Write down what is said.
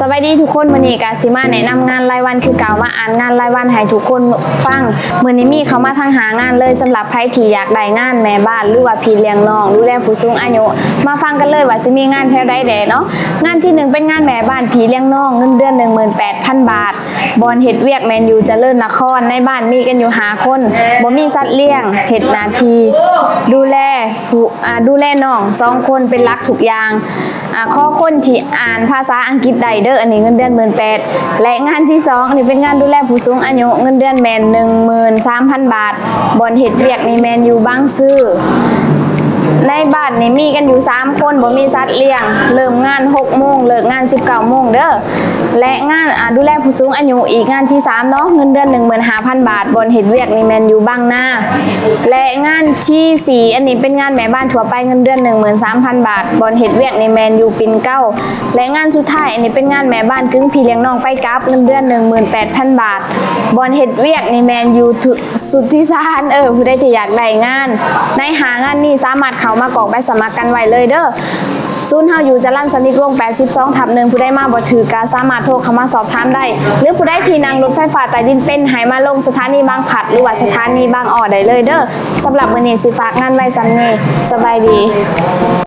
สวัสดีทุกคนมื้อนี้กาสิมาแนะนำงานรายวันคือเก่ามาอ่านงานรายวันให้ทุกคนฟังมื้อนี้มีเขามาทางหางานเลยสำหรับใครที่อยากได้งานแม่บ้านหรือว่าพี่เลี้ยงน้องดูแลผู้สูงอายุมาฟังกันเลยว่าสิมีงานแถวใดแดเนาะงานที่หนึ่งเป็นงานแม่บ้านพี่เลี้ยงน้องเงินเดือน 18,000 บาท บอนเฮ็ดเวียกแมนยูเจริญนครในบ้านมีกันอยู่หาคนบ่มีสัตว์เลี้ยงเฮ็ดนาที ดูแลผู้ดูแลน้องสองคนเป็นหลักทุกอย่าง อ่าข้อคนที่อ่านภาษาอังกฤษได้เด้ออันนี้เงินเดือนหมื่นแปดและงานที่สองอันนี้เป็นงานดูแลผู้สูงอายุเงินเดือนแมนหนึ่งหมื่นสามพันบาทบอนเห็ดเวียกนี่แมนอยู่บ้างซื่อ ในบ้านนี่มีกันอยู่ 3 คนบ่มีสัตว์เลี้ยง เริ่มงาน6โมงเลิกงาน 19โมงเด้อและงานดูแลผู้สูงอายุอีกงานที่3เนาะเงินเดือน15,000 บาทบนเฮ็ดเวียกนี่แมนอยู่บางหน้า และงานที่4อันนี้เป็นงานแม่บ้านทั่วไปเงินเดือน13,000 บาทบนเฮ็ดเวียกนี่แมนอยู่ปินเก้าและงานสุดท้ายอันนี้เป็นงานแม่บ้านกึ่งพี่เลี้ยงน้องไปกับเงินเดือน18,000 บาทบนเฮ็ดเวียกนี่แมนอยู่สุดที่ซานเออผู้ใดที่อยากได้งาน ในหางานนี้สามารถเขามากรอกใบสมัครกันไว้เลยเด้อศูนย์เฮาอยู่จรัญสนิทวง 82ทับหนึ่งผู้ได้มาบ่ถือกาสามารถโทรเข้ามาสอบถามได้ หรือผู้ได้ที่นั่งรถไฟฟ้าใต้ดินเป็นหายมาลงสถานีบางผัด หรือว่าสถานีบางอ่อได้เลยเด้อสำหรับมื้อนี้สิฝากงานไว้สำนี้สบายดี